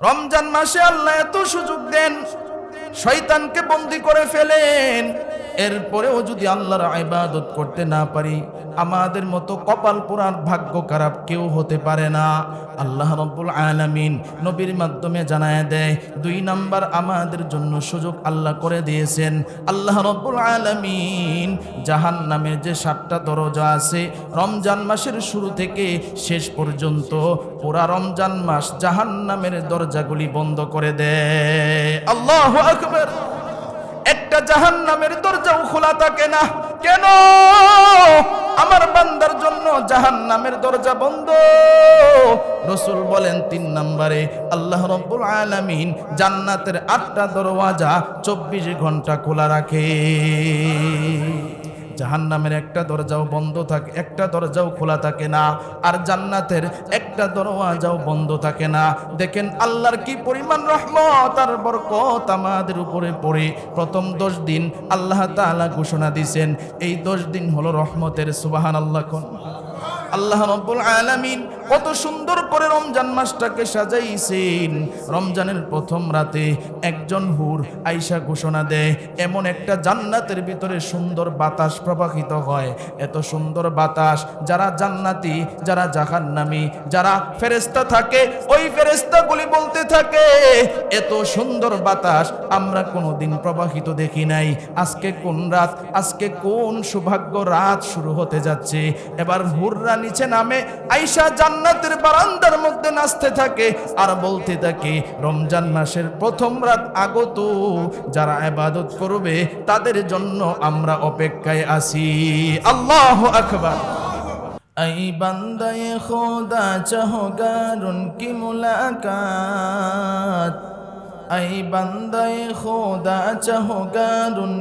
রমজান মাসে আল্লাহ এত সুযোগ দেন শয়তানকে বন্দি করে ফেলেন। এরপরেও যদি আল্লাহর ইবাদত করতে না পারি, আমাদের মতো কপাল পোড়ার ভাগ্য খারাপ কেউ হতে পারে না। আল্লাহ রব্বুল আলামিন নবীর মাধ্যমে জানায় দেয়, দুই নাম্বার আমাদের জন্য সুযোগ আল্লাহ করে দিয়েছেন। আল্লাহ রব্বুল আলামিন জাহান নামের যে সাতটা দরজা আছে, রমজান মাসের শুরু থেকে শেষ পর্যন্ত পুরা রমজান মাস জাহান নামের দরজাগুলি বন্ধ করে দেয়। আল্লাহ আকবর। একটা জাহান নামের দরজাও খোলা থাকে না। কেন? আমার বান্দার জন্য জাহান নামের দরজা বন্ধ। রসুল বলেন তিন নম্বরে, আল্লাহ রব্বুল আলামিন জান্নাতের আটটা দরওয়াজা চব্বিশ ঘণ্টা খোলা রাখে। জাহান্নামের একটা দরজাও বন্ধ থাকে, একটা দরজাও খোলা থাকে না, আর জান্নাতের একটা দরওয়াজাও বন্ধ থাকে না। দেখেন আল্লাহর কি পরিমাণ রহমত আর বরকত আমাদের উপরে পড়ে। প্রথম দশ দিন আল্লাহ তালা ঘোষণা দিছেন, এই দশ দিন হলো রহমতের সুবাহান আল্লাহ আল্লাহ রব্বুল আলামিন কত সুন্দর করে রমজান মাসটাকে সাজাইছেন। রমজানের প্রথম রাতে একজন হুর আইসা ঘোষণা দেয়, এমন একটা জান্নাতের ভিতরে সুন্দর বাতাস প্রবাহিত হয়। এত সুন্দর বাতাস, যারা জান্নাতি, যারা জাহান্নামি, যারা ফেরেস্তা থাকে, ওই ফেরেস্তাগুলি বলতে থাকে, এত সুন্দর বাতাস আমরা কোনোদিন প্রবাহিত দেখি নাই। আজকে কোন রাত, আজকে কোন সৌভাগ্য রাত শুরু হতে যাচ্ছে? এবার হুররা নিচে নামে আইসা জান্নাতের বারান্দার মধ্যে নাচতে থাকে আর বলতে থাকে, রমজান মাসের প্রথম রাত আগত যারা আবাদত করবে তাদের জন্য আমরা অপেক্ষায় আছি। আল্লাহ আকবার। আই বান্দায়ে খোদা چاہو گر ان کی ملاقات اے بندے خدا چاہو گر ان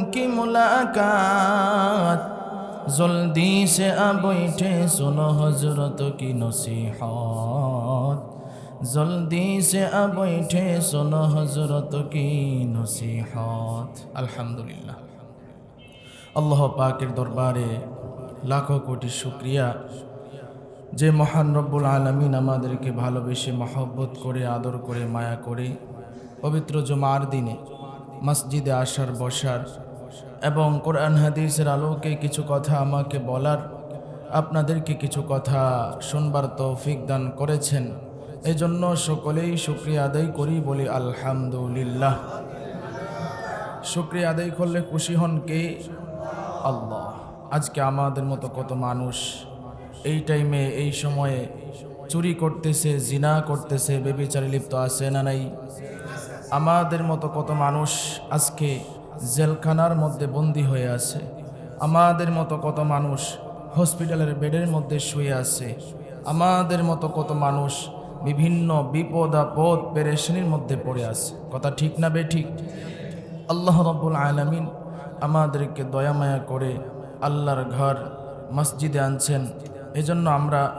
জলদি সে আবৈঠে শোনো হজরত কি নসিহত। জলদি সে আবৈঠে শোনো হজরত কি নসিহত। আলহামদুলিল্লাহ। আল্লাহ পাকের দরবারে লাখো কোটি শুক্রিয়া। যে মহান রব্বুল আলমিন আমাদেরকে ভালোবেসে মহব্বত করে, আদর করে, মায়া করে, পবিত্র জমার দিনে মসজিদে আসার, বসার এবং কোরআন হাদিসের আলোকে কিছু কথা আমাকে বলার, আপনাদেরকে কিছু কথা শুনবার তৌফিক দান করেছেন। এজন্য সকলেই শুক্রিয়া আদায় করি বলি আলহামদুলিল্লাহ। শুক্রিয়া আদায় করলে খুশি হন কে? আল্লাহ। আজকে আমাদের মতো কত মানুষ এই টাইমে, এই সময়ে চুরি করতেছে, জিনা করতেছে, বেবিচারে লিপ্ত আছে না নাই? আমাদের মতো কত মানুষ আজকে জেলখানার মধ্যে বন্দি হয়ে আছে। আমাদের মতো কত মানুষ হসপিটালের বেডের মধ্যে শুয়ে আছে। আমাদের মতো কত মানুষ বিভিন্ন বিপদ, আপদ, পেরেশানির মধ্যে পড়ে আছে। কথা ঠিক না বে ঠিক? আল্লাহ রব্বুল আলমিন আমাদেরকে দয়া মায়া করে আল্লাহর ঘর, মসজিদে আনছেন। এজন্য আমরা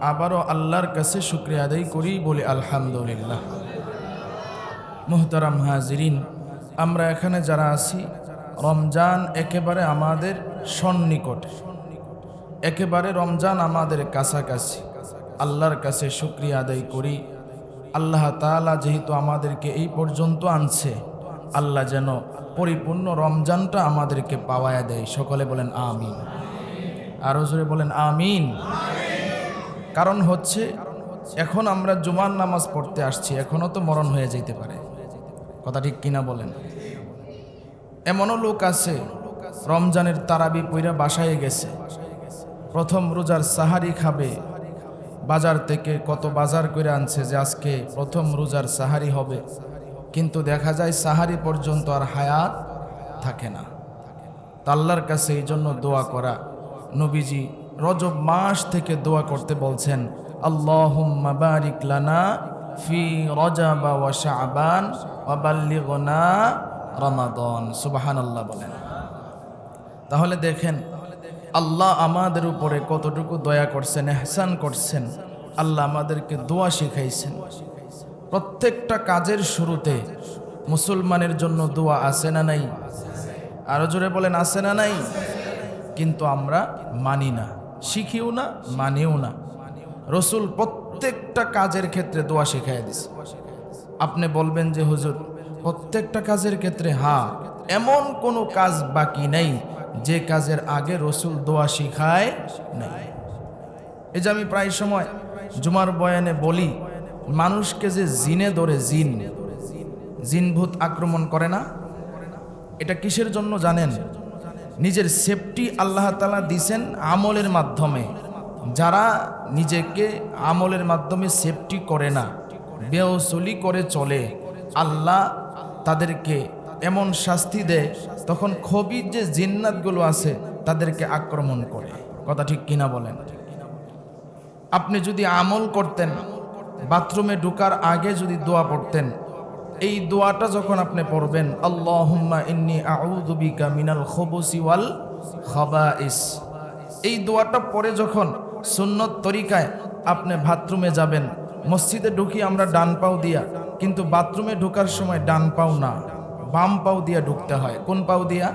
আবারও আল্লাহর কাছে শুক্রিয়া আদায় করি বলি আলহামদুলিল্লাহ। মোহতারাম হাজিরিন আমরা এখানে যারা আছি, রমজান একেবারে আমাদের সন্নিকটে। একেবারে রমজান আমাদের কাছাকাছি। আল্লাহর কাছে শুক্রিয়া আদায় করি। আল্লাহ তাআলা যেহেতু আমাদেরকে এই পর্যন্ত আনছে, আল্লাহ যেন পরিপূর্ণ রমজানটা আমাদেরকে পাওয়ায় দেয়। সকলে বলেন আমিন। আরও জোরে বলেন আমিন। কারণ হচ্ছে, এখন আমরা জুমার নামাজ পড়তে আসছি এখনও তো মরণ হয়ে যেতে পারে। কথা ঠিক কিনা বলেন। এমনও লোক আছে, রমজানের তারাবি পইরা বাসায় গেছে। প্রথম রোজার সাহারি খাবে, বাজার থেকে কত বাজার করে আনছে যে আজকে প্রথম রোজার সাহারি হবে। কিন্তু দেখা যায় সাহারি পর্যন্ত আর হায়াত থাকে না। তাল্লার কাছে এই জন্য দোয়া করা। নবীজি রজব মাস থেকে দোয়া করতে বলছেন আল্লাহ বারিক লানা ওয়া শাবান ওয়া বাল্লিগনা রমাদান। সুবহানাল্লাহ বলেন। তাহলে দেখেন, আল্লাহ আমাদের উপরে কতটুকু দয়া করছেন, এহসান করছেন, আল্লাহ আমাদেরকে দোয়া শিখাইছেন। প্রত্যেকটা কাজের শুরুতে মুসলমানের জন্য দোয়া আছে না নাই? আরও জোরে বলেন, আছে না নাই? কিন্তু আমরা মানি না, শিখিও না, মানিও না। রসুল প্রত্যেকটা কাজের ক্ষেত্রে দোয়া শিখাই দিছে। আপনি বলবেন যে, হুজুর, প্রত্যেকটা কাজের ক্ষেত্রে হ্যাঁ এমন কোনো কাজ বাকি নেই যে কাজের আগে রসুল দোয়া শিখায় নাই। এই যে আমি প্রায় সময় জুমার বয়ানে বলি, মানুষকে যে জিনে ধরে জিন, জিনভূত আক্রমণ করে না? এটা কিসের জন্য জানেন? নিজের সেফটি আল্লাহ তালা দিছেন আমলের মাধ্যমে। যারা নিজেকে আমলের মাধ্যমে সেফটি করে না, বেওসলি করে চলে, আল্লাহ তাদেরকে এমন শাস্তি দেয় তখন খবির যে জিন্নাতগুলো আছে তাদেরকে আক্রমণ করে। কথা ঠিক কিনা বলেন? আপনি যদি আমল করতেন, বাথরুমে ঢুকার আগে যদি দোয়া পড়তেন, এই দোয়াটা যখন আপনি পড়বেন, আল্লাহুম্মা ইন্নি মিনাল এই দোয়াটা পরে যখন সুন্নত তরিকায় আপনি বাথরুমে যাবেন। মসজিদে ঢুকি আমরা ডান পাও দিয়া, কিন্তু বাথরুমে ঢোকার সময় ডান পাও না। বাম পাও দিয়া ঢুকতে হয়। কোন পাও দিয়া?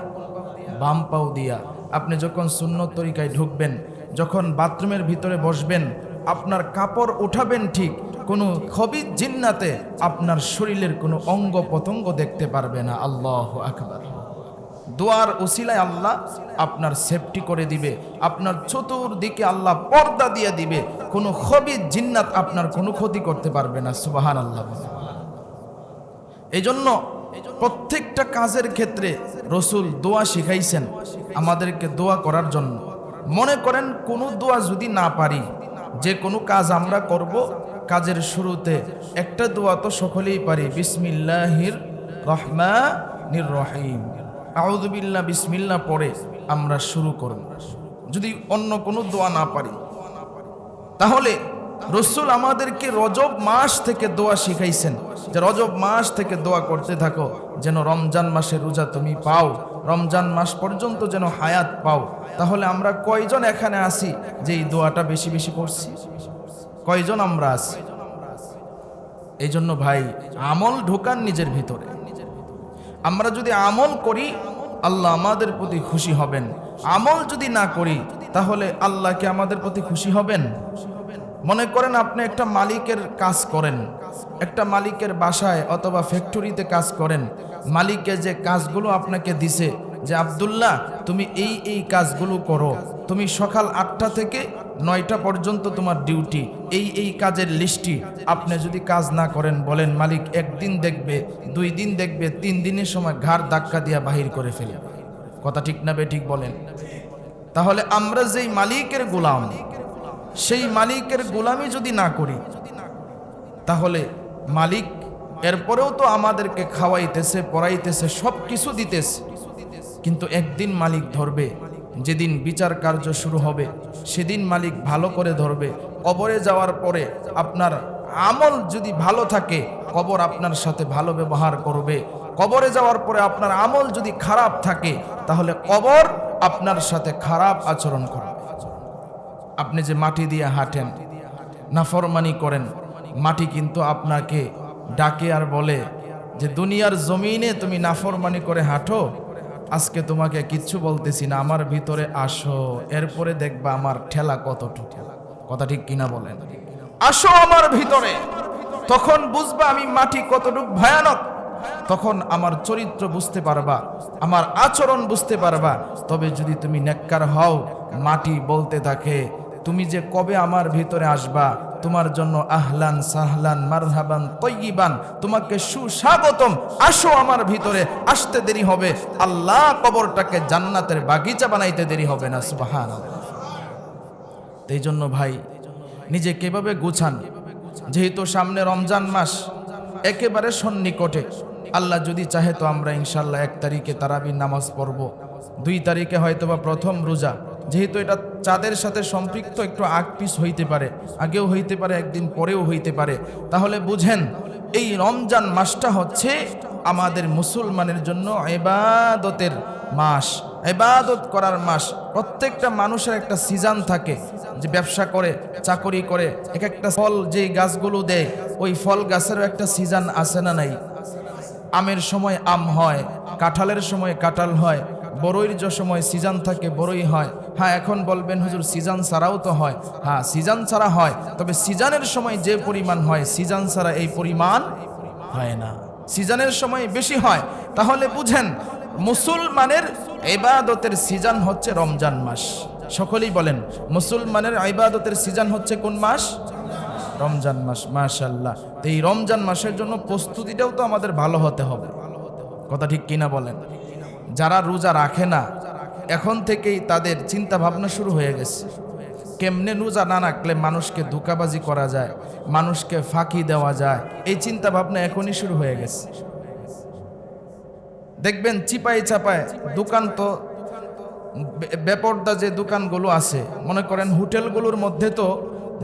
বাম পাও দিয়া। আপনি যখন সুন্নত তরিকায় ঢুকবেন, যখন বাথরুমের ভিতরে বসবেন, আপনার কাপড় উঠাবেন ঠিক, কোনো খবি জিন্নাতে আপনার শরীরের কোনো অঙ্গ প্রত্যঙ্গ দেখতে পারবে না। আল্লাহ আকবার। দোয়ার ওসিলায় আল্লাহ আপনার সেফটি করে দিবে, আপনার চতুর্দিকে আল্লাহ পর্দা দিয়ে দিবে, কোনো খবি জিন্নাত আপনার কোনো ক্ষতি করতে পারবে না সুবাহান আল্লাহ এই জন্য প্রত্যেকটা কাজের ক্ষেত্রে রসুল দোয়া শিখাইছেন আমাদেরকে দোয়া করার জন্য। মনে করেন কোনো দোয়া যদি না পারি, যে কোনো কাজ আমরা করব, কাজের শুরুতে একটা দোয়া তো সকলেই পারি, বিসমিল্লাহির রহমা নির রহিম। আউদুবিল্লাহ বিসমিল্লা পরে আমরা শুরু করব। যদি অন্য কোনো দোয়া না পারি, তাহলে রসুল আমাদেরকে রজব মাস থেকে দোয়া শিখাইছেন। যে রজব মাস থেকে দোয়া করতে থাকো, যেন রমজান মাসের রোজা তুমি পাও, রমজান মাস পর্যন্ত যেন হায়াত পাও। তাহলে আমরা কয়জন এখানে আসি যে এই দোয়াটা বেশি বেশি করছি কয়জন আমরা আসি এই জন্য ভাই, আমল ঢোকান নিজের ভিতরে। আমরা যদি আমল করি, আল্লাহ আমাদের প্রতি খুশি হবেন। আমল যদি না করি, তাহলে আল্লাহ কি আমাদের প্রতি খুশি হবেন? মনে করেন আপনি একটা মালিকের কাজ করেন। একটা মালিকের বাসায় অথবা ফ্যাক্টরিতে কাজ করেন। মালিকে যে কাজগুলো আপনাকে দিছে যে আবদুল্লাহ, তুমি এই এই কাজগুলো করো। তুমি সকাল আটটা থেকে নয়টা পর্যন্ত তোমার ডিউটি, এই এই কাজের লিস্টটি আপনি যদি কাজ না করেন, বলেন, মালিক, একদিন দেখবে, দুই দিন দেখবে, তিন দিনের সময় ঘাড় ধাক্কা দিয়া বাহির করে ফেলে। কথা ঠিক না ঠিক বলেন? তাহলে আমরা যেই মালিকের গোলাম, সেই মালিকের গোলামি যদি না করি, তাহলে মালিক এরপরেও তো আমাদেরকে খাওয়াইতেছে, পড়াইতেছে সব কিছু দিতেছে। কিন্তু একদিন মালিক ধরবে, যেদিন বিচার কার্য শুরু হবে, সেদিন মালিক ভালো করে ধরবে। কবরে যাওয়ার পরে আপনার আমল যদি ভালো থাকে, কবর আপনার সাথে ভালো ব্যবহার করবে। কবরে যাওয়ার পরে আপনার আমল যদি খারাপ থাকে, তাহলে কবর আপনার সাথে খারাপ আচরণ করবে। আপনি যে মাটি দিয়ে হাঁটেন, নাফরমানি করেন, মাটি কিন্তু আপনাকে ডাকে আর বলে যে, দুনিয়ার জমিনে তুমি নাফরমানি করে হাঁটো আজকে তোমাকে কিচ্ছু বলতেছি না, আমার ভিতরে আসো, এরপরে দেখবা আমার ঠেলা কতটুকু। কথা ঠিক কিনা বলেন? আসো আমার ভিতরে। তখন বুঝবা আমি মাটি কতটুকু ভয়ানক। তখন আমার চরিত্র বুঝতে পারবা, আমার আচরণ বুঝতে পারবা। তবে যদি তুমি নেককার হও, মাটি বলতে থাকে, তুমি যে কবে আমার ভিতরে আসবা তোমার জন্য আহলান সাহলান, মারহাবান তৈবান তোমাকে সুস্বাগতম। আসো আমার ভিতরে, আসতে দেরি হবে। আল্লাহ কবরটাকে জান্নাতের বাগিচা বানাইতে দেরি হবে না সুবাহান এই জন্য ভাই, নিজে কেভাবে গুছান? যেহেতু সামনে রমজান মাস, একেবারে সন্নিকটে। আল্লাহ যদি চাহে তো আমরা ইনশাল্লাহ এক তারিখে তারাবির নামাজ পড়ব। দুই তারিখে হয়তোবা প্রথম রোজা। যেহেতু এটা চাঁদের সাথে সম্পৃক্ত, একটু আগ পিস হইতে পারে, আগেও হইতে পারে, একদিন পরেও হইতে পারে। তাহলে বুঝেন, এই রমজান মাসটা হচ্ছে আমাদের মুসলমানের জন্য এবাদতের মাস। এবাদত করার মাস। প্রত্যেকটা মানুষের একটা সিজন থাকে, যে ব্যবসা করে, চাকরি করে, এক একটা ফল যে গাছগুলো দেয়, ওই ফল গাছেরও একটা সিজন আছে না নাই? আমের সময় আম হয়, কাঁঠালের সময় কাঁঠাল হয় বড়ইর যে সময় সিজন থাকে বড়ই হয়। হ্যাঁ এখন বলবেন, হুজুর, সিজন ছাড়াও তো হয়। হ্যাঁ সিজন ছাড়া হয়। তবে সিজনের সময় যে পরিমাণ হয়, সিজন ছাড়া এই পরিমাণ হয় না। সিজনের সময় বেশি হয়। তাহলে বুঝেন, মুসলমানের ইবাদতের সিজন হচ্ছে রমজান মাস। সকলেই বলেন, মুসলমানের ইবাদতের সিজন হচ্ছে কোন মাস? রমজান মাস মাশাল্লাহ তো এই রমজান মাসের জন্য প্রস্তুতিটাও তো আমাদের ভালো হতে হবে। কথা ঠিক কিনা বলেন? যারা রোজা রাখে না এখন থেকেই তাদের চিন্তা ভাবনা শুরু হয়ে গেছে। কেমনে নুজা না রাখলে মানুষকে ধোকাবাজি করা যায়, মানুষকে ফাঁকি দেওয়া যায়, এই চিন্তা ভাবনা এখনই শুরু হয়ে গেছে। দেখবেন চিপাই চাপায় দোকান তো বেপর্দা যে দোকানগুলো আছে, মনে করেন হোটেলগুলোর মধ্যে তো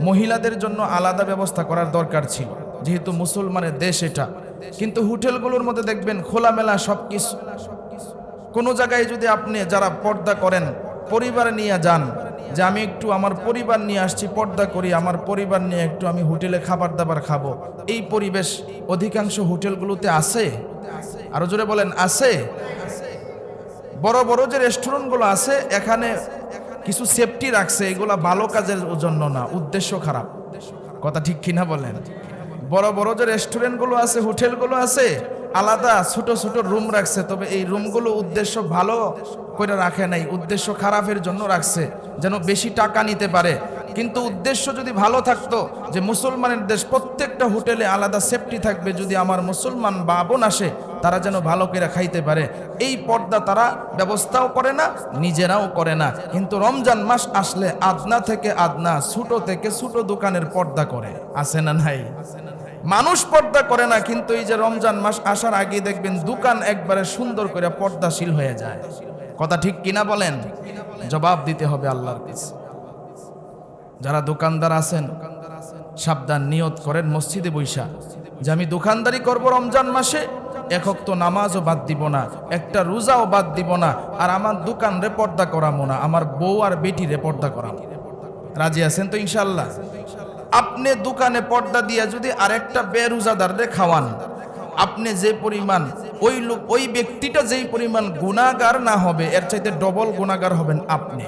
মহিলাদের জন্য আলাদা ব্যবস্থা করার দরকার ছিল, যেহেতু মুসলমানের দেশ এটা। কিন্তু হোটেলগুলোর মধ্যে দেখবেন খোলামেলা সব কিছু কোনো জায়গায় যদি আপনি যারা পর্দা করেন, পরিবার নিয়ে যান, যে আমি একটু আমার পরিবার নিয়ে আসছি, পর্দা করি, আমার পরিবার নিয়ে একটু আমি হোটেলে খাবার দাবার খাব, এই পরিবেশ অধিকাংশ হোটেলগুলোতে আছে? আরও জোরে বলেন, আছে? বড় বড় যে রেস্টুরেন্টগুলো আছে, এখানে কিছু সেফটি রাখছে, এগুলা ভালো কাজের জন্য না, উদ্দেশ্য খারাপ। কথা ঠিক কিনা বলেন? বড় বড় যে রেস্টুরেন্টগুলো আছে, হোটেলগুলো আছে আলাদা, ছোট ছোট রুম রাখছে। তবে এই রুমগুলো উদ্দেশ্য ভালো করে রাখে নাই, উদ্দেশ্য খারাপের জন্য রাখছে, যেন বেশি টাকা নিতে পারে। কিন্তু উদ্দেশ্য যদি ভালো থাকতো, যে মুসলমানের দেশ, প্রত্যেকটা হোটেলে আলাদা সেফটি থাকবে, যদি আমার মুসলমান বা বোন আসে, তারা যেন ভালো করে খাইতে পারে। এই পর্দা তারা ব্যবস্থাও করে না, নিজেরাও করে না। কিন্তু রমজান মাস আসলে আদনা থেকে আদনা, ছোটো থেকে ছোটো দোকানের পর্দা করে। আসে না নাই? মানুষ পর্দা করে না, কিন্তু এই যে রমজান মাস আসার আগে দেখবেন দোকান একবারে সুন্দর করে পর্দাশীল হয়ে যায়। কথা ঠিক কিনা বলেন? জবাব দিতে হবে আল্লাহর কাছে। যারা দোকানদার আছেন, সাবধান নিয়ত করেন মসজিদে বৈশা। যে আমি দোকানদারি করব রমজান মাসে একক তো নামাজও বাদ দিব না, একটা রোজাও বাদ দিব না, আর আমার দোকান রে পর্দা করামো না, আমার বউ আর বেটি রে পর্দা করামো। রাজি আছেন তো ইনশাল্লাহ আপনি দোকানে পর্দা দিয়া যদি আরেকটা বেরোজাদার রে খাওয়ান, আপনি যে পরিমাণ ওই লোক, ওই ব্যক্তিটা যেই পরিমাণ গুণাগার না হবে, এর চাইতে ডবল গুণাগার হবেন আপনি।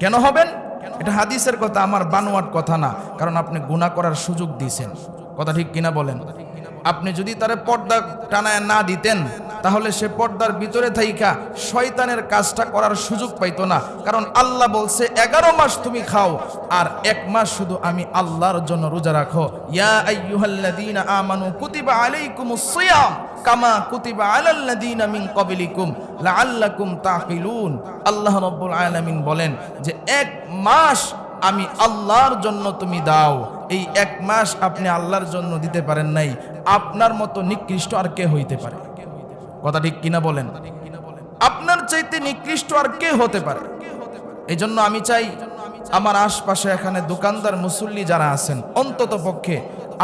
কেন হবেন? এটা হাদিসের কথা, আমার বানোয়াট কথা না, কারণ আপনি গুণা করার সুযোগ দিয়েছেন। কথা ঠিক কিনা বলেন? আপনি যদি তারে পর্দা টানায় না দিতেন, তাহলে সে পর্দার ভিতরে থাইকা শয়তানের কাজটা করার সুযোগ পাইতো না। কারণ আল্লাহ বলছে, এগারো মাস তুমি খাও, আর এক মাস শুধু আমি আল্লাহর জন্য রোজা রাখো। ইয়া কুতিবা কামা কুতিবা আল্লাহ রাব্বুল আলামিন বলেন যে, এক মাস আমি আল্লাহর জন্য তুমি দাও। এই এক মাস আপনি আল্লাহর জন্য দিতে পারেন নাই, আপনার মতো নিকৃষ্ট আর কে হইতে পারে? কথা ঠিক কিনা বলেন? আপনার চাইতে নিকৃষ্ট আর কে হতে পারে? এই জন্য আমি চাই আমার আশপাশে এখানে দোকানদার, মুসল্লি যারা আছেন, অন্তত পক্ষে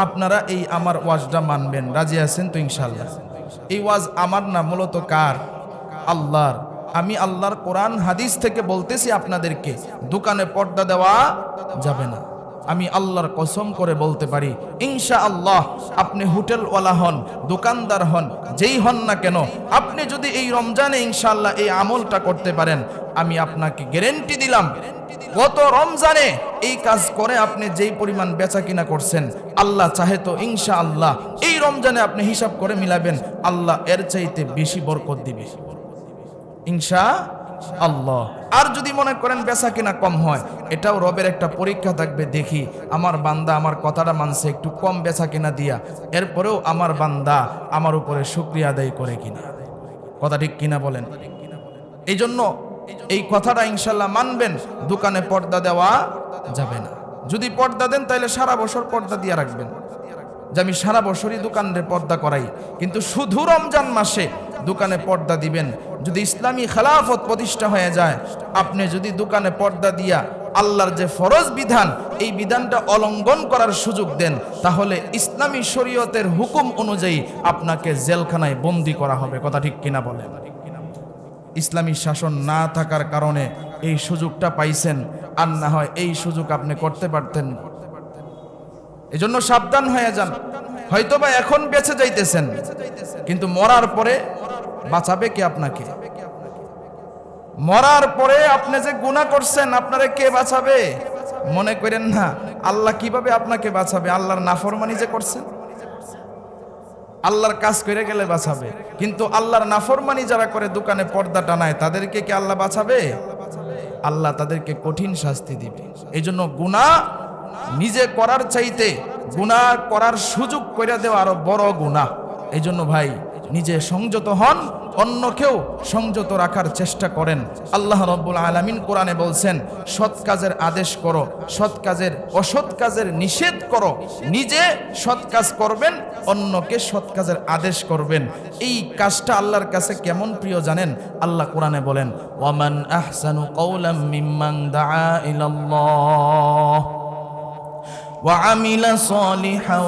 আপনারা এই আমার ওয়াজটা মানবেন। রাজি আছেন তো ইনশাল্লাহ এই ওয়াজ আমার না, মূলত কার? আল্লাহর। আমি আল্লাহর কোরআন, হাদিস থেকে বলতেছি আপনাদেরকে, দোকানে পর্দা দেওয়া যাবে না। আমি আল্লাহর কসম করে বলতে পারি ইনশা আল্লাহ আপনি হোটেলওয়ালা হন, দোকানদার হন, যেই হন না কেন, আপনি যদি এই রমজানে ইনশাআল্লাহ এই আমলটা করতে পারেন, আমি আপনাকে গ্যারেন্টি দিলাম, গত রমজানে এই কাজ করে আপনি যেই পরিমাণ বেচা কিনা করছেন, আল্লাহ চাহে তো ইনশা আল্লাহ এই রমজানে আপনি হিসাব করে মিলাবেন, আল্লাহ এর চাইতে বেশি বরকত দিবে। ইনশা আল্লাহ। আর যদি মনে করেন বেচা কিনা কম হয়, এটাও রবের একটা পরীক্ষা থাকবে, দেখি আমার বান্দা আমার কথাটা মানছে, একটু কম বেচা কিনা দিয়া, এরপরেও আমার বান্দা আমার উপরে শুক্রিয়া আদায় করে কিনা। কথা ঠিক কিনা বলেন? এই জন্য এই কথাটা ইনশাল্লাহ মানবেন, দোকানে পর্দা দেওয়া যাবে না। যদি পর্দা দেন, তাহলে সারা বছর পর্দা দিয়ে রাখবেন। যে আমি সারা বছরই দোকানের পর্দা করাই, কিন্তু শুধু রমজান মাসে দোকানে পর্দা দিবেন। যদি ইসলামী খেলাফত প্রতিষ্ঠা হয়ে যায়, আপনি যদি দোকানে পর্দা দিয়া আল্লাহর যে ফরজ বিধান, এই বিধানটা অলঙ্ঘন করার সুযোগ দেন, তাহলে ইসলামী শরীয়তের হুকুম অনুযায়ী আপনাকে জেলখানায় বন্দি করা হবে। কথা ঠিক কিনা বলেন? ইসলামী শাসন না থাকার কারণে এই সুযোগটা পাইছেন, আর না হয় এই সুযোগ আপনি করতে পারতেন। এজন্য সাবধান হয়ে যান। হয়তোবা এখন বেঁচে যাইতেছেন, কিন্তু মরার পরে বাঁচাবে কে আপনাকে? মরার পরে আপনি যে গুনাহ করছেন, আপনারে কে বাঁচাবে? মনে করেন না, আল্লাহ কীভাবে আপনাকে বাঁচাবে? আল্লাহর নাফরমানি যে করছেন? আল্লাহর কাজ করে গেলে বাঁচাবে। কিন্তু আল্লাহর নাফরমানি যারা করে, দোকানে পর্দা টানায়, তাদেরকে কি আল্লাহ বাঁচাবে? আল্লাহ তাদেরকে কঠিন শাস্তি দিবে। এই জন্য গুণা নিজে করার চাইতে গুণা করার সুযোগ করে দেওয়া আরও বড় গুণা এই জন্য ভাই নিজে সংযত হন অন্যকেও সংযত রাখার চেষ্টা করেন আল্লাহ রব্বুল আলামিন কোরআনে বলছেন সৎ কাজের আদেশ করো সৎ কাজের অসৎ কাজের নিষেধ করো নিজে সৎ কাজ করবেন অন্যকে সৎ কাজের আদেশ করবেন এই কাজটা আল্লাহর কাছে কেমন প্রিয় জানেন আল্লাহ কোরআনে বলেন ওয়ামান আহসানু কওলাম মিম্মান দাআ ইলাল্লাহ وعمل صالحا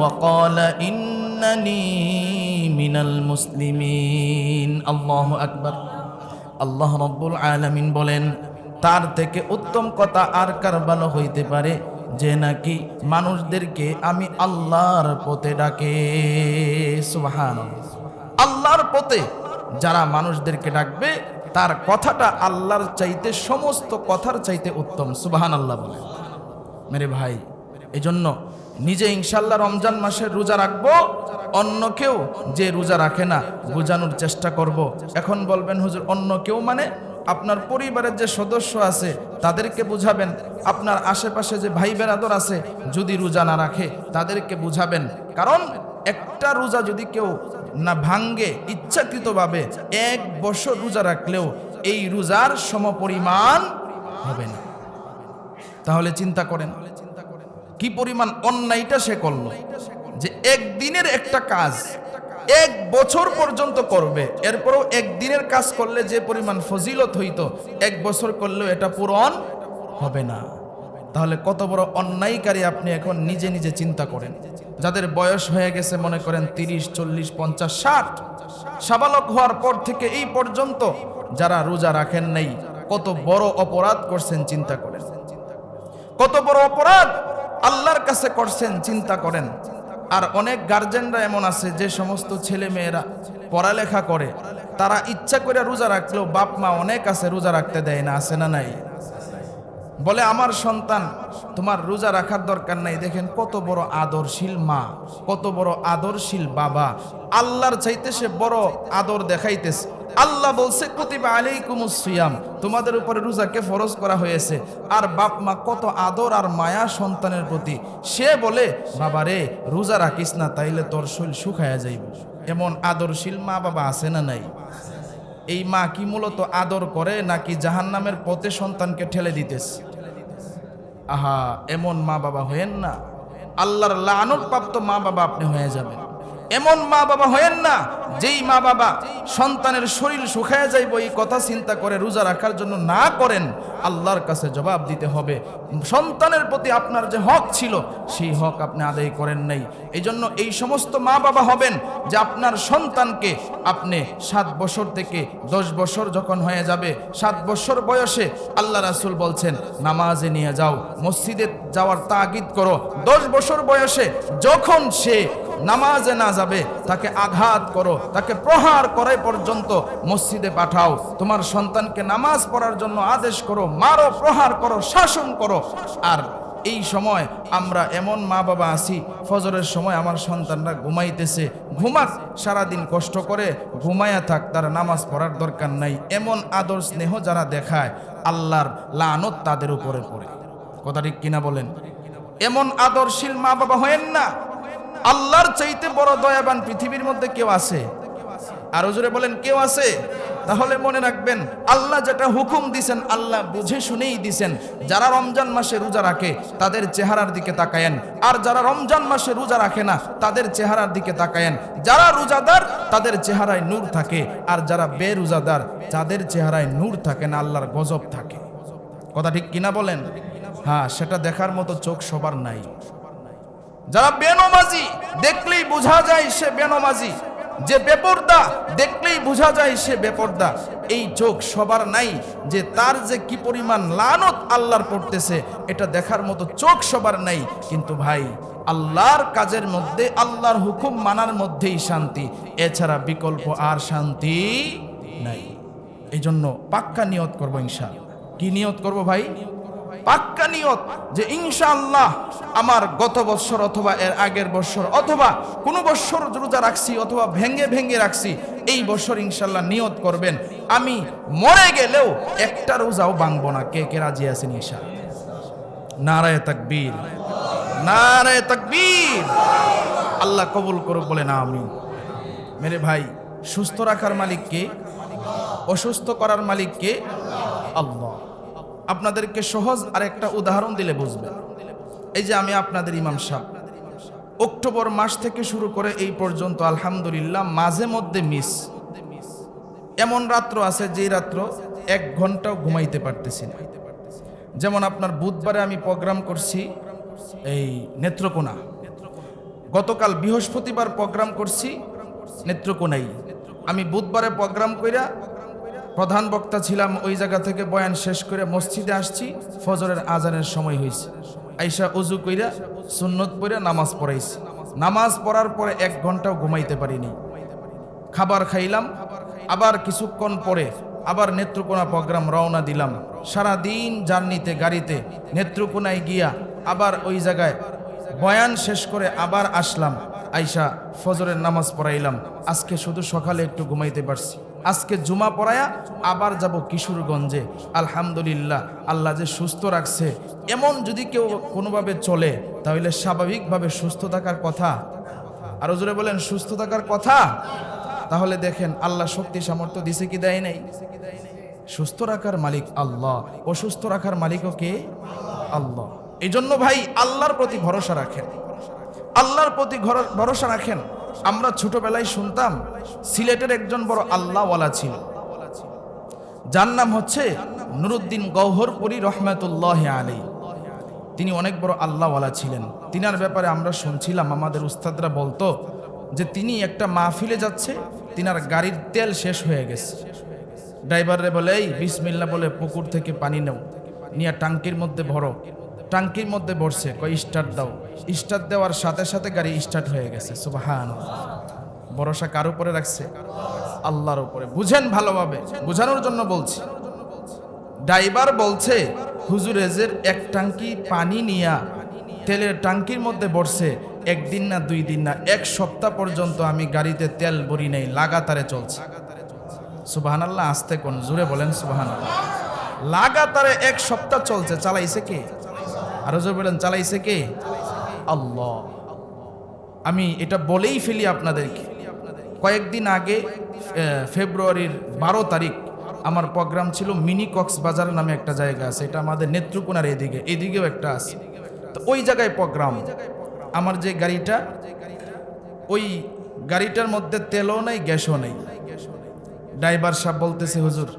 وقال إنني মিনাল মুসলিমিন। আল্লাহ আকবর। আল্লাহ রব্বুল আলমিন বলেন, তার থেকে উত্তম কথা আর কার ভালো হইতে পারে? যে নাকি মানুষদেরকে আমি আল্লাহর পথে ডাকে। সুহান আল্লাহর পথে যারা মানুষদেরকে ডাকবে, তার কথাটা আল্লাহর চাইতে, সমস্ত কথার চাইতে উত্তম। সুবাহান আল্লাহ বলে। মেরে ভাই, এজন্য নিজে ইনশাল্লাহ রমজান মাসের রোজা রাখব, অন্য কেউ যে রোজা রাখে না, বোঝানোর চেষ্টা করব। এখন বলবেন, হুজুর, অন্য কেউ মানে আপনার পরিবারের যে সদস্য আছে, তাদেরকে বুঝাবেন। আপনার আশেপাশে যে ভাই বেরাদর আছে, যদি রোজা না রাখে, তাদেরকে বুঝাবেন। কারণ একটা রোজা যদি কেউ না ভাঙ্গে ইচ্ছাকৃতভাবে, এক বছর রোজা রাখলেও এই রোজার সমপরিমাণ হবে না। তাহলে চিন্তা করেন। কি পরিমাণ অন্যায়টা সে করল? যে একদিনের একটা কাজ এক বছর পর্যন্ত করবে, এরপরও একদিনের কাজ করলে যে পরিমাণ ফজিলত হইতো, এক বছর করলেও এটা পূরণ হবে না। তাহলে কত বড় অন্যায়কারী আপনি এখন নিজে নিজে চিন্তা করেন। যাদের বয়স হয়ে গেছে, মনে করেন তিরিশ, চল্লিশ, পঞ্চাশ, ষাট, সাবালক হওয়ার পর থেকে এই পর্যন্ত যারা রোজা রাখেন নাই, কত বড় অপরাধ করছেন, চিন্তা করেন। কত বড় অপরাধ আল্লাহর কাছে করছেন, চিন্তা করেন। আর অনেক গার্জেনরা এমন আছে, যে সমস্ত ছেলে মেয়েরা পড়ালেখা করে, তারা ইচ্ছা করে রোজা রাখলেও বাপ মা অনেক আছে রোজা রাখতে দেয় না, আছে না নাই? বলে, আমার সন্তান, তোমার রোজা রাখার দরকার নাই। দেখেন কত বড় আদরশীল মা, কত বড় আদরশীল বাবা। আল্লাহর চাইতে সে বড় আদর দেখাইতেছে। আল্লাহ বলছে, কতিবা আলাইকুমুস সিয়াম, তোমাদের উপরে রোজাকে ফরজ করা হয়েছে। আর বাপ মা কত আদর আর মায়া সন্তানের প্রতি। সে বলে, বাবা রে, রোজা রাখিস না, তাইলে তোর শরীর শুকায়া যাইব। এমন আদরশীল মা বাবা আছে না নাই? এই মা কি মূলত আদর করে, নাকি জাহান্নামের পথে সন্তানকে ঠেলে দিতেছে? আহা এমন মা বাবা হয়েন না। আল্লাহর লানত প্রাপ্ত মা বাবা আপনি হয়ে যাবেন। এমন মা বাবা হয়েন না, যেই মা বাবা সন্তানের শরীর শুকায় যাইব, এই কথা চিন্তা করে রোজা রাখার জন্য না করেন, আল্লাহর কাছে জবাব দিতে হবে। সন্তানের প্রতি আপনার যে হক ছিল, সেই হক আপনি আদায় করেন নাই। এই জন্য এই সমস্ত মা বাবা হবেন যে আপনার সন্তানকে আপনি সাত বছর থেকে দশ বছর যখন হয়ে যাবে, সাত বছর বয়সে আল্লাহ রাসুল বলছেন, নামাজে নিয়ে যাও, মসজিদে যাওয়ার তাগিদ করো। দশ বছর বয়সে যখন সে নামাজে না যাবে, তাকে আঘাত করো, তাকে প্রহার করে পর্যন্ত মসজিদে পাঠাও। তোমার সন্তানকে নামাজ পড়ার জন্য আদেশ করো, মারো, প্রহার করো, শাসন করো। আর এই সময় আমরা এমন মা বাবা আছি, ফজরের সময় আমার সন্তানরা ঘুমাইতেছে, ঘুমাক, সারাদিন কষ্ট করে ঘুমায়া থাক, তার নামাজ পড়ার দরকার নাই। এমন আদর স্নেহ যারা দেখায়, আল্লাহর লানত তাদের উপরে পড়ে। কথা ঠিক কিনা বলেন? এমন আদরশীল মা বাবা হয়েন না। আল্লাহর চাইতে বড় দয়াবান পৃথিবীর মধ্যে কেউ আছে? আরও জোরে বলেন, কেউ আছে? তাহলে মনে রাখবেন, আল্লাহ যেটা হুকুম দিছেন, আল্লাহ বুঝে শুনেই দিছেন। যারা রমজান মাসে রোজা রাখে, তাদের চেহারার দিকে তাকায়েন। আর যারা রমজান মাসে রোজা রাখে না, তাদের চেহারার দিকে তাকায়েন। যারা রোজাদার, তাদের চেহারায় নূর থাকে। আর যারা বেরোজাদার যাদের চেহারায় নূর থাকে না, আল্লাহর গজব থাকে। কথা ঠিক কিনা বলেন? হ্যাঁ সেটা দেখার মতো চোখ সবার নাই। যারা বেনমাজি, দেখলেই বোঝা যায় সে বেনমাজি। যে বেপর্দা, দেখলেই বোঝা যায় সে বেপর্দা। এই চোখ সবার নাই যে তার যে কি পরিমাণ লানত আল্লাহর পড়তেছে, এটা দেখার মতো চোখ সবার নাই। কিন্তু ভাই, আল্লাহর কাজের মধ্যে, আল্লাহর হুকুম মানার মধ্যেই শান্তি। এছাড়া বিকল্প আর শান্তি নাই। এই জন্য পাক্কা নিয়ত করব ইনশাল কি নিয়ত করব ভাই? পাক্কা নিয়ত যে ইনশাআল্লাহ আমার গত বছর অথবা এর আগের বছর অথবা কোনো বছর রোজা রাখছি অথবা ভেঙ্গে ভেঙ্গে রাখছি, এই বছর ইনশাল্লাহ নিয়ত করবেন। আমি মরে গেলেও একটা রোজাও ভাঙবো না। কে কে রাজি আছেন ঈশা? নারায় তাকবীর। নারায় তাকবীর। আল্লাহ কবুল করুক বলে না আমি মেরে ভাই, সুস্থ রাখার মালিককে অসুস্থ করার মালিককে আল্লাহ। আপনাদেরকে সহজ আর একটা উদাহরণ দিলে বুঝবেন এই যে আমি আপনাদের ইমাম সাহেব। অক্টোবর মাস থেকে শুরু করে এই পর্যন্ত আলহামদুলিল্লাহ মাঝে মধ্যে মিস। এমন রাত্র আছে যেই রাত্র এক ঘন্টাও ঘুমাইতে পারতেছি না। যেমন আপনার বুধবারে আমি প্রোগ্রাম করছি এই নেত্রকোনা। গতকাল বৃহস্পতিবার প্রোগ্রাম করছি নেত্রকোনাই আমি বুধবারে প্রোগ্রাম কইরা প্রধান বক্তা ছিলাম, ওই জায়গা থেকে বয়ান শেষ করে মসজিদে আসছি, ফজরের আজানের সময় হয়েছে। আইসা উজু কইরা, সুন্নত পড়ে নামাজ পড়াইছি। নামাজ পড়ার পরে এক ঘন্টাও ঘুমাইতে পারিনি। খাবার খাইলাম, আবার কিছুক্ষণ পরে আবার নেত্রকোনা প্রোগ্রাম রওনা দিলাম। সারা দিন জার্নিতে, গাড়িতে, নেত্রকোনায় গিয়া আবার ওই জায়গায় বয়ান শেষ করে আবার আসলাম। আইসা ফজরের নামাজ পড়াইলাম। আজকে শুধু সকালে একটু ঘুমাইতে পারছি। আজকে জুমা পড়ায়া আবার যাব কিশোরগঞ্জে। আলহামদুলিল্লাহ, আল্লাহ যে সুস্থ রাখছে। এমন যদি কেউ কোনোভাবে চলে, তাহলে স্বাভাবিকভাবে সুস্থ থাকার কথা। আরও জোরে বলেন, সুস্থ থাকার কথা? তাহলে দেখেন, আল্লাহ শক্তি সামর্থ্য দিছে কি দেয় নাই? সুস্থ রাখার মালিক আল্লাহ। অসুস্থ রাখার মালিকও কে? আল্লাহ। এই জন্য ভাই, আল্লাহর প্রতি ভরসা রাখেন। আল্লাহর প্রতি ভরসা রাখেন। আমরা ছোটবেলায় শুনতাম, সিলেটের একজন বড় আল্লাহওয়ালা ছিল। যার নাম হচ্ছে নুরুদ্দিন গৌহরপুরি রহমাতুল্লাহ আলী তিনি অনেক বড় আল্লাহওয়ালা ছিলেন। তিনার ব্যাপারে আমরা শুনছিলাম, আমাদের উস্তাদরা বলতো যে তিনি একটা মাহফিলে যাচ্ছে, তিনার গাড়ির তেল শেষ হয়ে গেছে। ড্রাইভাররে বলে, এই বিসমিল্লা বলে পুকুর থেকে পানি নেও, নিয়ে টাঙ্কির মধ্যে ভরো। টাঙ্কির মধ্যে ভরছে কয়, স্টার্ট দাও। স্টার্ট দেওয়ার সাথে সাথে গাড়ি স্টার্ট হয়ে গেছে, সুবাহান। ভরসা কার উপরে রাখছে? আল্লাহর উপরে। বুঝেন ভালোভাবে, বুঝানোর জন্য বলছি। ড্রাইভার বলছে, হুজুর এজের এক টাঙ্কি পানি নিয়া তেলের টাঙ্কির মধ্যে বসছে, একদিন না দুই দিন না, এক সপ্তাহ পর্যন্ত আমি গাড়িতে তেল ভরি নেই, লাগাতারে চলছে। সুবাহান আল্লাহ আসতে কোন জুড়ে বলেন সুবাহান লাগাতারে এক সপ্তাহ চলছে, চালাইছে কে? আরও জোরে বলেন, চালাইছে কে? আল্লাহ। আমি এটা বলেই ফেলি আপনাদেরকে। কয়েকদিন আগে ফেব্রুয়ারির বারো তারিখ, আমার প্রোগ্রাম ছিল মিনি কক্সবাজার নামে একটা জায়গা আছে। এটা আমাদের নেত্রকোনার এদিকে, এদিকেও একটা আছে। তো ওই জায়গায় প্রোগ্রাম। আমার যে গাড়িটা, ওই গাড়িটার মধ্যে তেলও নেই, গ্যাসও নেই। ড্রাইভার সাহেব বলতেছে, হুজুর,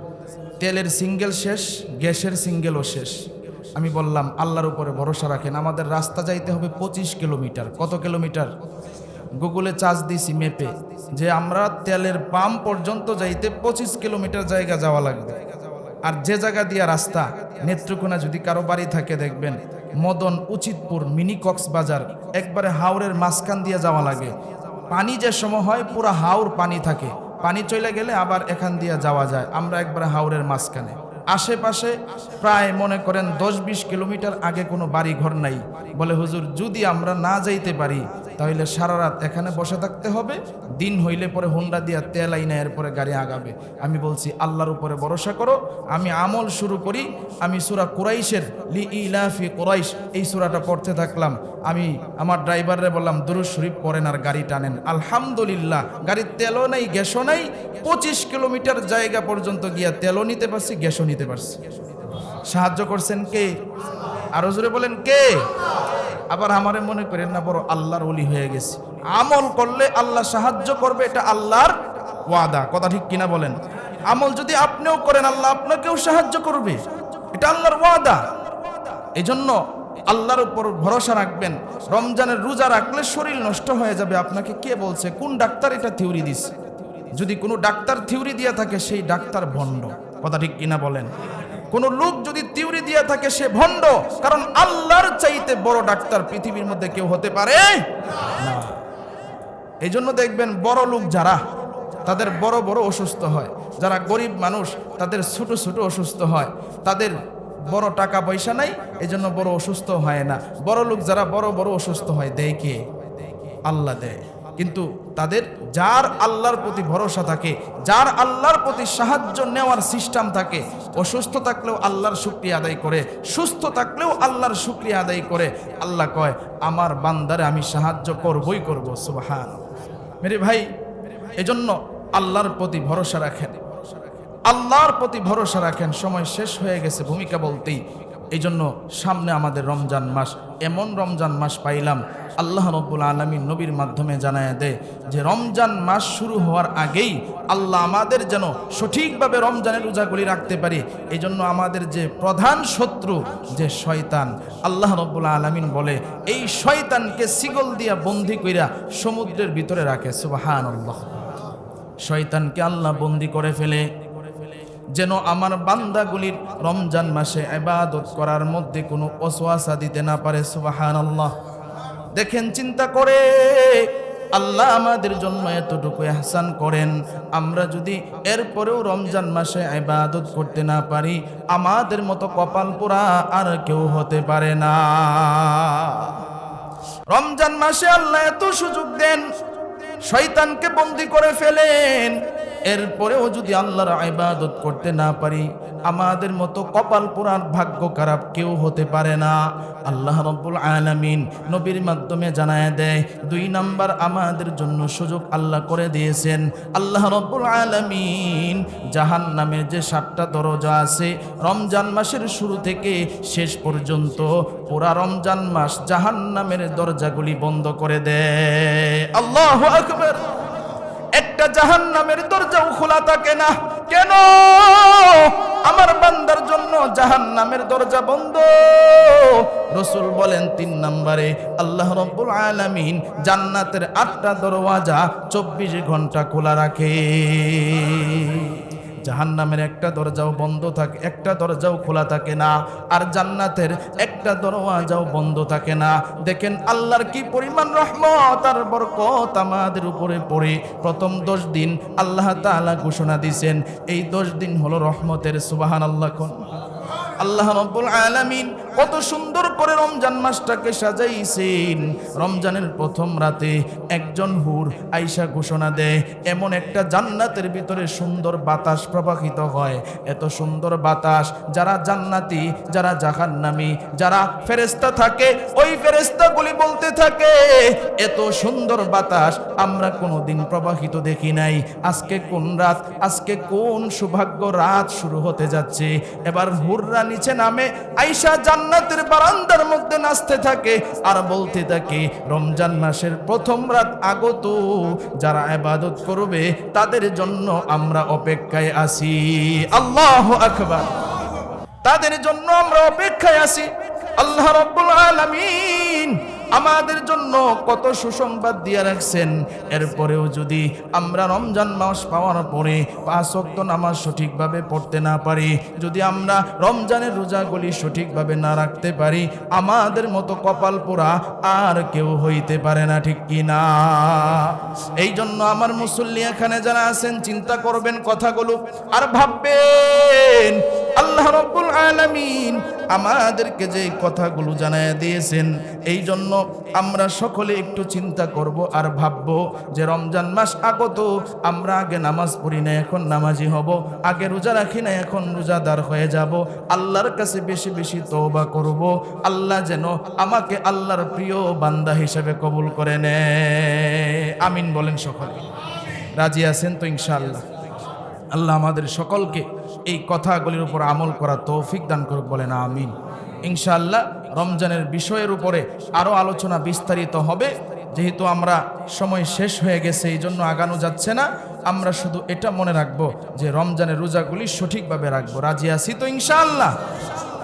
তেলের সিঙ্গেল শেষ, গ্যাসের সিঙ্গেলও শেষ। আমি বললাম, আল্লাহর উপরে ভরসা রাখেন, আমাদের রাস্তা যাইতে হবে পঁচিশ কিলোমিটার। কত কিলোমিটার? গুগলে চার্জ দিছি মেপে যে আমরা তেলের পাম্প পর্যন্ত যাইতে পঁচিশ কিলোমিটার জায়গা যাওয়া লাগবে। আর যে জায়গা দিয়া রাস্তা, নেত্রকোনা যদি কারও বাড়ি থাকে দেখবেন, মদন উচিতপুর মিনি কক্সবাজার, একবারে হাওরের মাঝখান দিয়ে যাওয়া লাগে। পানি যে সময় হয়, পুরো হাওর পানি থাকে। পানি চলে গেলে আবার এখান দিয়ে যাওয়া যায়, আমরা একবারে হাওরের মাঝখানে। আশেপাশে প্রায় মনে করেন দশ বিশ কিলোমিটার আগে কোনো বাড়ি ঘর নাই। বলে, হুজুর, যদি আমরা না যাইতে পারি তাহলে সারা রাত এখানে বসে থাকতে হবে, দিন হইলে পরে হুন্ডা দিয়া তেল আইনা এরপরে গাড়ি আগাবে। আমি বলছি, আল্লাহর উপরে ভরসা করো, আমি আমল শুরু করি, আমি সুরা কুরাইশের লি ইলাফি কুরাইশ, এই সুরাটা পড়তে থাকলাম। আমি আমার ড্রাইভাররে বললাম দুরুজ শরীফ পড়েন আর গাড়ি টানেন। আলহামদুলিল্লাহ, গাড়ির তেলও নেই, গ্যাসও নেই, পঁচিশ কিলোমিটার জায়গা পর্যন্ত গিয়া তেলও নিতে পারছি, গ্যাসও নিতে পারছি। সাহায্য করছেন কে? আরও জোরে বলেন কে? আবার আমারে মনে করেন না, বড় আল্লাহর অলি হয়ে গেছে। আমল করলে আল্লাহ সাহায্য করবে, এটা আল্লাহর ওয়াদা। কথা ঠিক কিনা বলেন? আমল যদি আপনিও করেন, আল্লাহ আপনাকেও সাহায্য করবে। এটা আল্লাহর ওয়াদা। এজন্য আল্লাহর উপর ভরসা রাখবেন। রমজানের রোজা রাখলে শরীর নষ্ট হয়ে যাবে। আপনাকে কে বলছে, কোন ডাক্তার এটা থিওরি দিচ্ছে যদি কোনো ডাক্তার থিওরি দিয়ে থাকে, সেই ডাক্তার ভণ্ড। কথা ঠিক কিনা বলেন? কোন লোক যদি তিউরি দিয়ে থাকে, সে ভণ্ড। কারণ আল্লাহর চাইতে বড় ডাক্তার পৃথিবীর মধ্যে কেউ হতে পারে? না। এই জন্য দেখবেন বড় লোক যারা, তাদের বড় বড় অসুস্থ হয়। যারা গরিব মানুষ, তাদের ছোট ছোট অসুস্থ হয়। তাদের বড় টাকা পয়সা নাই এই জন্য বড় অসুস্থ হয় না। বড় লোক যারা বড় বড় অসুস্থ হয়, দেয় কে? আল্লাহ দেয়। কিন্তু তাদের যার আল্লাহর প্রতি ভরসা থাকে, যার আল্লাহর প্রতি সাহায্য নেওয়ার সিস্টেম থাকে অসুস্থ থাকলেও আল্লাহর শুক্রিয়া আদায় করে, সুস্থ থাকলেও আল্লাহর শুক্রিয়া আদায় করে, আল্লাহ কয়, আমার বান্দারে আমি সাহায্য করবই করব সুবাহান মেরে ভাই, এজন্য আল্লাহর প্রতি ভরসা রাখেন। আল্লাহর প্রতি ভরসা রাখেন। সময় শেষ হয়ে গেছে, ভূমিকা বলতেই এই জন্য সামনে আমাদের রমজান মাস, এমন রমজান মাস পাইলাম, আল্লাহ রব্বুল আলমী নবীর মাধ্যমে জানায় দেয় যে রমজান মাস শুরু হওয়ার আগেই আল্লাহ আমাদের যেন সঠিকভাবে রমজানের রোজাগুলি রাখতে পারি। এই জন্য আমাদের যে প্রধান শত্রু, যে শয়তান, আল্লাহ রব্বুল আলমিন বলে, এই শয়তানকে সিগল দিয়া বন্দি কইরা সমুদ্রের ভিতরে রাখে সুবাহান শয়তানকে আল্লাহ বন্দি করে ফেলে। যেন আমার বান্দাগুলির রমজান মাসে এবাদত করার মধ্যে কোনো অসোয়াশা দিতে না পারে সুবাহান আল্লাহ দেখেন, চিন্তা করে আল্লাহ আমাদের জন্য এতটুকু এহসান করেন। আমরা যদি এরপরেও রমজান মাসে ইবাদত করতে না পারি, আমাদের মতো কপাল পোড়া আর কেউ হতে পারে না। রমজান মাসে আল্লাহ এত সুযোগ দেন, শয়তানকে বন্দি করে ফেলেন। এরপরেও যদি আল্লাহর ইবাদত করতে না পারি, আমাদের মতো কপাল পোড়ার ভাগ্য খারাপ কেউ হতে পারে না। আল্লাহ রব্বুল আলামিন নবীর মাধ্যমে জানায় দেয়, দুই নাম্বার আমাদের জন্য সুযোগ আল্লাহ করে দিয়েছেন। আল্লাহ রব্বুল আলামিন জাহান নামের যে সাতটা দরজা আছে, রমজান মাসের শুরু থেকে শেষ পর্যন্ত পুরা রমজান মাস জাহান নামের দরজাগুলি বন্ধ করে দেয়। আল্লাহ আকবর। একটা জাহান নামের দরজাও খোলা থাকে না। কেন? আমার বান্দার জন্য জাহান নামের দরজা বন্ধ। রসুল বলেন তিন নম্বরে, আল্লাহ রব্বুল আলামিন জান্নাতের আটটা দরওয়াজা চব্বিশ ঘণ্টা খোলা রাখে। জাহান্নামের একটা দরজাও বন্ধ থাকে, একটা দরজাও খোলা থাকে না। আর জান্নাতের একটা দরওয়াজাও বন্ধ থাকে না। দেখেন আল্লাহর কি পরিমাণ রহমত আর বরকত আমাদের উপরে পড়ে। প্রথম দশ দিন আল্লাহ তালা ঘোষণা দিছেন, এই দশ দিন হলো রহমতের সুবাহান আল্লাহ আল্লাহ রব্বুল আলামিন কত সুন্দর করে রমজান মাসটাকে সাজাইছেন। রমজানের প্রথম রাতে একজন হুর আইসা ঘোষণা দেয়, এমন একটা জান্নাতের ভিতরে সুন্দর বাতাস প্রবাহিত হয়। এত সুন্দর বাতাস, যারা জান্নাতি, যারা জাহান্নামি, যারা ফেরেস্তা থাকে, ওই ফেরেস্তাগুলি বলতে থাকে, এত সুন্দর বাতাস আমরা কোনোদিন প্রবাহিত দেখি নাই। আজকে কোন রাত, আজকে কোন সৌভাগ্য রাত শুরু হতে যাচ্ছে? এবার হুররা নিচে নামে আইসা জান্নাতের বারান্দার মধ্যে নাচতে থাকে আর বলতে থাকে, রমজান মাসের প্রথম রাত আগত যারা আবাদত করবে তাদের জন্য আমরা অপেক্ষায় আছি। আল্লাহ আকবার। তাদের জন্য আমরা অপেক্ষায় আছি। আল্লাহ রব্বুল আলামিন আমাদের জন্য কত সুসংবাদ দিয়ে রাখছেন। এরপরেও যদি আমরা রমজান মাস পাওয়ার পরে পাঁচ ওয়াক্ত নামাজ সঠিকভাবে পড়তে না পারি, যদি আমরা রমজানের রোজাগুলি সঠিকভাবে না রাখতে পারি, আমাদের মতো কপাল পোড়া আর কেউ হইতে পারে না, ঠিক কি না? এই জন্য আমার মুসল্লি এখানে যারা আছেন, চিন্তা করবেন কথাগুলো আর ভাববেন আল্লাহ রব্বুল আলামিন আমাদেরকে যে কথাগুলো জানায় দিয়েছেন এই জন্য আমরা সকলে একটু চিন্তা করব আর ভাবব যে রমজান মাস আগত, আমরা আগে নামাজ পড়ি না, এখন নামাজি হব, আগে রোজা রাখি না, এখন রোজাদার হয়ে যাব। আল্লাহর কাছে বেশি বেশি তওবা করব। আল্লাহ যেন আমাকে আল্লাহর প্রিয় বান্দা হিসেবে কবুল করে নেয়। আমিন বলেন সকলে। রাজি আছেন তো ইনশাআল্লাহ। আল্লাহ আমাদের সকলকে এই কথাগুলির উপর আমল করা তৌফিক দান করুক বলেন, আমিন। ইনশাআল্লাহ রমজানের বিষয়ের উপরে আরও আলোচনা বিস্তারিত হবে। যেহেতু আমরা সময় শেষ হয়ে গেছে, এই জন্য আগানো যাচ্ছে না। আমরা শুধু এটা মনে রাখব যে রমজানের রোজাগুলি সঠিকভাবে রাখব। রাজি আছি তো ইনশাআল্লাহ?